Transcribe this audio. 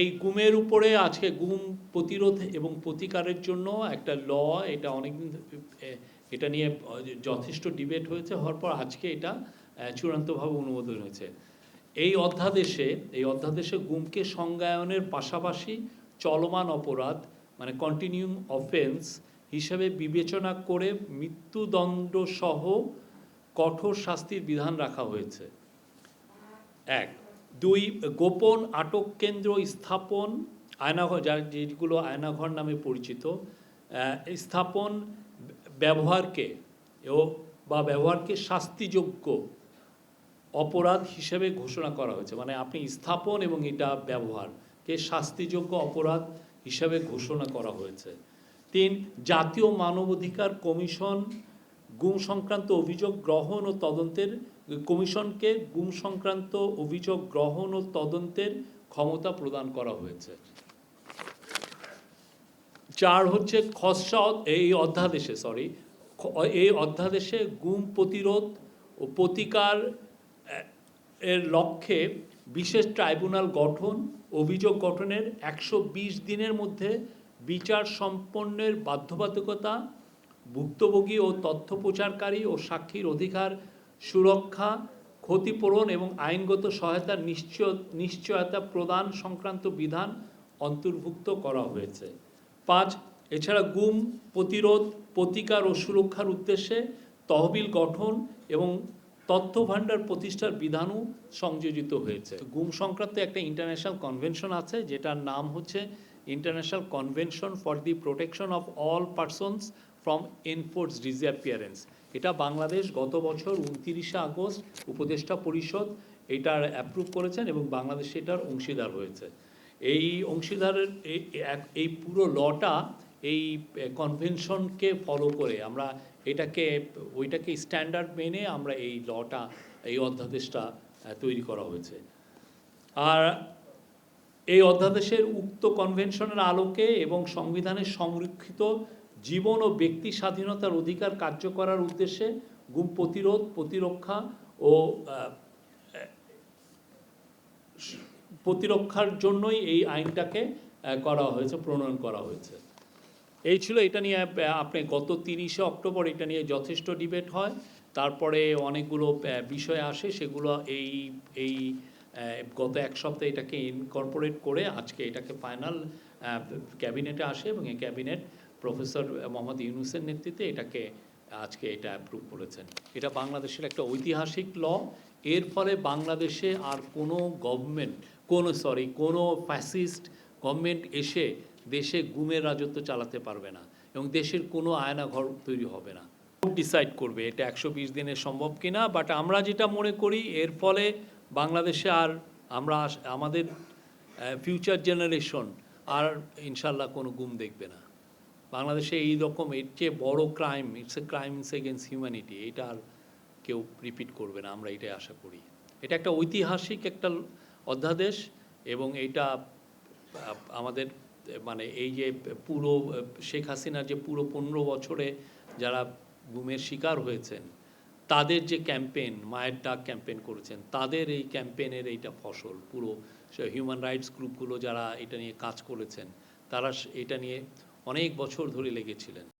এই গুমের উপরে আজকে গুম প্রতিরোধ এবং প্রতিকারের জন্য একটা ল, এটা অনেকদিন এটা নিয়ে যথেষ্ট ডিবেট হয়েছে, হওয়ার পর আজকে এটা চূড়ান্তভাবে অনুমোদন হয়েছে। এই অধ্যাদেশে এই অধ্যাদেশে গুমকে সংজ্ঞায়নের পাশাপাশি চলমান অপরাধ মানে কন্টিনিউম অফেন্স হিসেবে বিবেচনা করে মৃত্যুদণ্ডসহ কঠোর শাস্তির বিধান রাখা হয়েছে। এক দুই, গোপন আটক কেন্দ্র স্থাপন, আয়নাঘর, যা যেগুলো আয়নাঘর নামে পরিচিত স্থাপন ব্যবহারকে ও বা ব্যবহারকে শাস্তিযোগ্য অপরাধ হিসেবে ঘোষণা করা হয়েছে। মানে আপনি স্থাপন এবং এটা ব্যবহারকে শাস্তিযোগ্য অপরাধ হিসাবে ঘোষণা করা হয়েছে। তিন, জাতীয় মানবাধিকার কমিশন গুম সংক্রান্ত অভিযোগ গ্রহণ ও তদন্তের কমিশনকে গুম সংক্রান্ত অভিযোগ গ্রহণ ও তদন্তের ক্ষমতা প্রদান করা হয়েছে। চার হচ্ছে খসড়া এই অধ্যাদেশে সরি এই অধ্যাদেশে গুম প্রতিরোধ ও প্রতিকার এর লক্ষ্যে বিশেষ ট্রাইব্যুনাল গঠন, অভিযোগ গঠনের একশো বিশ দিনের মধ্যে বিচার সম্পন্নের বাধ্যবাধকতা, ভুক্তভোগী ও তথ্য প্রচারকারী ও সাক্ষীর অধিকার সুরক্ষা, ক্ষতিপূরণ এবং আইনগত সহায়তার নিশ্চয়, নিশ্চয়তা প্রদান সংক্রান্ত বিধান অন্তর্ভুক্ত করা হয়েছে। পাঁচ, এছাড়া গুম, প্রতিরোধ, প্রতিকার ও সুরক্ষার উদ্দেশ্যে তহবিল গঠন এবং তথ্য ভাণ্ডার প্রতিষ্ঠার বিধানও সংযোজিত হয়েছে। গুম সংক্রান্ত একটা ইন্টারন্যাশনাল কনভেনশন আছে, যেটার নাম হচ্ছে international convention for the protection of all persons from enforce disappearance এটা বাংলাদেশ গত বছর উনতিরিশে আগস্ট উপদেষ্টা পরিষদ এটার অ্যাপ্রুভ করেছেন এবং বাংলাদেশ এটার অংশীদার হয়েছে। এই অংশীদারের এই- পুরো লটা এই কনভেনশনকে ফলো করে আমরা এটাকে, ওইটাকে স্ট্যান্ডার্ড মেনে আমরা এই লটা এই অধ্যাদেশটা তৈরি করা হয়েছে। আর এই অধ্যাদেশের উক্ত কনভেনশনের আলোকে এবং সংবিধানের সংরক্ষিত জীবন ও ব্যক্তি স্বাধীনতার অধিকার কার্য করার উদ্দেশ্যে গুম প্রতিরোধ, প্রতিরক্ষা ও প্রতিরক্ষার জন্যই এই আইনটাকে করা হয়েছে, প্রণয়ন করা হয়েছে। এই ছিল এটা নিয়ে আপনি গত তিরিশে অক্টোবর এটা নিয়ে যথেষ্ট ডিবেট হয়। তারপরে অনেকগুলো বিষয় আসে, সেগুলো এই এই গত এক সপ্তাহে এটাকে ইনকর্পোরেট করে আজকে এটাকে ফাইনাল ক্যাবিনেটে আসে এবং এই ক্যাবিনেট প্রফেসর মোহাম্মদ ইউনুসের নেতৃত্বে এটাকে আজকে এটা অ্যাপ্রুভ করেছেন। এটা বাংলাদেশের একটা ঐতিহাসিক ল। এর ফলে বাংলাদেশে আর কোনো গভর্নমেন্ট কোনো সরি কোনো ফ্যাসিস্ট গভর্নমেন্ট এসে দেশে গুমের রাজত্ব চালাতে পারবে না এবং দেশের কোনো আয়নাঘর তৈরি হবে না। ডিসাইড করবে? এটা একশো বিশ দিনে সম্ভব কিনা? বাট আমরা যেটা মনে করি, এর ফলে বাংলাদেশে আর আমরা আমাদের ফিউচার জেনারেশন আর ইনশাল্লাহ কোনো গুম দেখবে না। বাংলাদেশে এই রকম এর চেয়ে বড় crime it's a crime against humanity এটা আর কেউ রিপিট করবে না, আমরা এটাই আশা করি। এটা একটা ঐতিহাসিক একটা অধ্যাদেশ এবং এটা আমাদের মানে এই যে পুরো, শেখ হাসিনার যে পুরো পনেরো বছরে যারা গুমের শিকার হয়েছেন, তাদের যে ক্যাম্পেন মায়ের ডাক ক্যাম্পেন করেছেন, তাদের এই ক্যাম্পেনের এইটা ফসল, পুরো হিউম্যান রাইটস গ্রুপগুলো যারা এটা নিয়ে কাজ করেছেন, তারা এটা নিয়ে অনেক বছর ধরে লেগেছিলেন।